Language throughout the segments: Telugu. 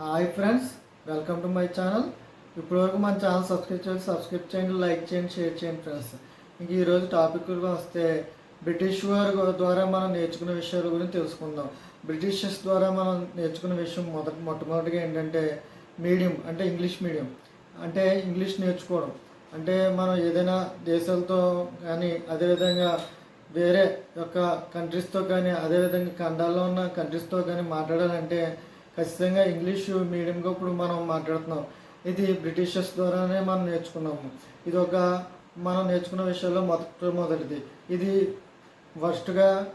Hi friends welcome to my channel. ఇప్పటివరకు మన ఛానల్ సబ్స్క్రైబ్ చేయండి సబ్స్క్రైబ్ చేయండి లైక్ చేయండి షేర్ చేయండి ఫ్రెండ్స్. ఇంక ఈరోజు టాపిక్ వస్తే బ్రిటిష్ వారి ద్వారా మనం నేర్చుకున్న విషయాల గురించి తెలుసుకుందాం. బ్రిటిషర్స్ ద్వారా మనం నేర్చుకున్న విషయం మొదట మొట్టమొదటిగా ఏంటంటే మీడియం అంటే ఇంగ్లీష్ మీడియం. అంటే ఇంగ్లీష్ నేర్చుకోవడం. అంటే మనం ఏదైనా దేశాలతో కానీ అదేవిధంగా వేరే యొక్క కంట్రీస్తో కానీ అదేవిధంగా ఖండాల్లో ఉన్న కంట్రీస్తో కానీ మాట్లాడాలంటే ఖచ్చితంగా ఇంగ్లీష్ మీడియంగా ఇప్పుడు మనం మాట్లాడుతున్నాం. ఇది బ్రిటిషర్స్ ద్వారానే మనం నేర్చుకున్నాము. ఇది ఒక మనం నేర్చుకున్న విషయాల్లో మొట్టమొదటిది. మొదటిది ఇది ఫస్ట్గా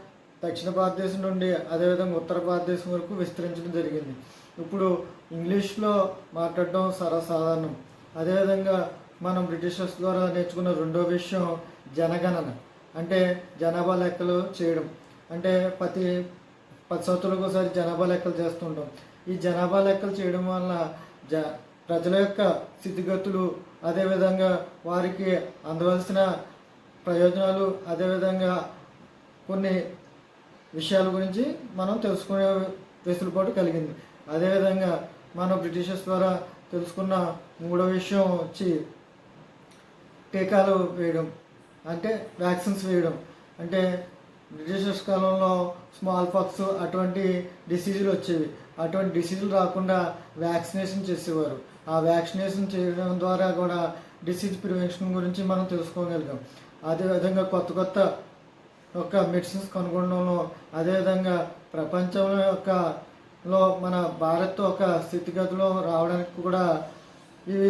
దక్షిణ భారతదేశం నుండి అదేవిధంగా ఉత్తర భారతదేశం వరకు విస్తరించడం జరిగింది. ఇప్పుడు ఇంగ్లీష్లో మాట్లాడడం సర్వసాధారణం. అదేవిధంగా మనం బ్రిటిషర్స్ ద్వారా నేర్చుకున్న రెండో విషయం జనగణన. అంటే జనాభా లెక్కలు చేయడం. అంటే ప్రతి పది సంవత్సరాలకు ఒకసారి జనాభా లెక్కలు చేస్తుంటాం. ఈ జనాభా లెక్కలు చేయడం వల్ల జ ప్రజల యొక్క స్థితిగతులు అదేవిధంగా వారికి అందవలసిన ప్రయోజనాలు అదేవిధంగా కొన్ని విషయాల గురించి మనం తెలుసుకునే వెసులుబాటు కలిగింది. అదేవిధంగా మనం బ్రిటిషర్స్ ద్వారా తెలుసుకున్న మూడో విషయం వచ్చి టీకాలు వేయడం అంటే వ్యాక్సిన్స్ వేయడం. అంటే బ్రిటిషర్స్ కాలంలో స్మాల్ పాక్స్ అటువంటి డిసీజులు వచ్చేవి. అటువంటి డిసీజులు రాకుండా వ్యాక్సినేషన్ చేసేవారు. ఆ వ్యాక్సినేషన్ చేయడం ద్వారా కూడా డిసీజ్ ప్రివెన్షన్ గురించి మనం తెలుసుకోగలిగాం. అదేవిధంగా కొత్త కొత్త యొక్క మెడిసిన్స్ కనుగొనడంలో అదేవిధంగా ప్రపంచం యొక్క లో మన భారత్ ఒక స్థితిగతిలో రావడానికి కూడా ఇవి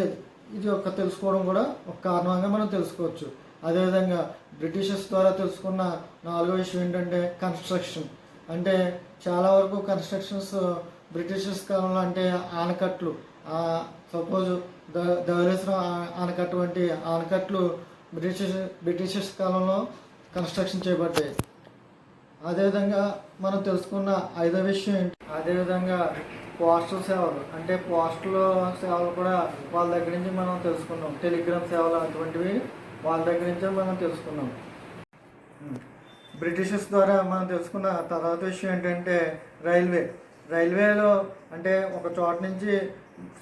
ఇది ఒక తెలుసుకోవడం కూడా ఒక కారణంగా మనం తెలుసుకోవచ్చు. అదేవిధంగా బ్రిటిషర్స్ ద్వారా తెలుసుకున్న నాలుగో విషయం ఏంటంటే కన్స్ట్రక్షన్ అంటే చాలా వరకు కన్స్ట్రక్షన్స్ బ్రిటిషర్స్ కాలంలో అంటే ఆనకట్లు. సపోజ్ ద ధవలేశ్వరం ఆ- ఆనకట్టు వంటి ఆనకట్లు బ్రిటిష్ బ్రిటిషర్స్ కాలంలో కన్స్ట్రక్షన్ చేయబడ్డాయి. అదేవిధంగా మనం తెలుసుకున్న ఐదో విషయం ఏంటి? అదేవిధంగా పోస్టల్ సేవలు. అంటే పోస్టల్ సేవలు కూడా వాళ్ళ దగ్గర నుంచి మనం తెలుసుకున్నాం. టెలిగ్రామ్ సేవలు అటువంటివి. వాళ్ళ దగ్గర నుంచే మనం తెలుసుకున్నాం. బ్రిటిషర్స్ ద్వారా మనం తెలుసుకున్న తర్వాత విషయం ఏంటంటే రైల్వే. రైల్వేలో అంటే ఒక చోట నుంచి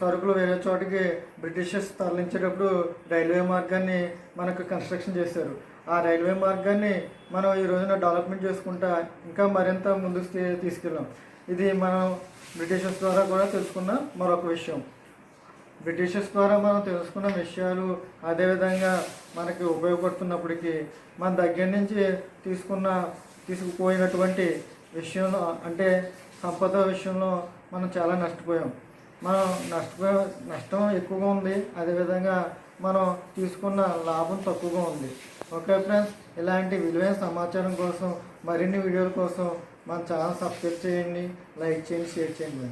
సరుకులు వేరే చోటికి బ్రిటిషర్స్ తరలించేటప్పుడు రైల్వే మార్గాన్ని మనకు కన్స్ట్రక్షన్ చేశారు. ఆ రైల్వే మార్గాన్ని మనం ఈ రోజున డెవలప్మెంట్ చేసుకుంటా ఇంకా మరింత ముందుకు తీసుకెళ్ళాం. ఇది మనం బ్రిటిషర్స్ ద్వారా కూడా తెలుసుకున్న మరొక విషయం. బ్రిటిషర్స్ ద్వారా మనం తెలుసుకున్న విషయాలు అదేవిధంగా మనకి ఉపయోగపడుతున్నప్పటికీ మన దగ్గర నుంచి తీసుకున్న తీసుకుపోయినటువంటి విషయంలో అంటే సంపద విషయంలో మనం చాలా నష్టపోయాం. మనం నష్టపోయే నష్టం ఎక్కువగా ఉంది. అదేవిధంగా మనం తీసుకున్న లాభం తక్కువగా ఉంది. ఓకే ఫ్రెండ్స్ ఇలాంటి విలువైన సమాచారం కోసం మరిన్ని వీడియోల కోసం మన ఛానల్ సబ్స్క్రైబ్ చేయండి లైక్ చేయండి షేర్ చేయండి.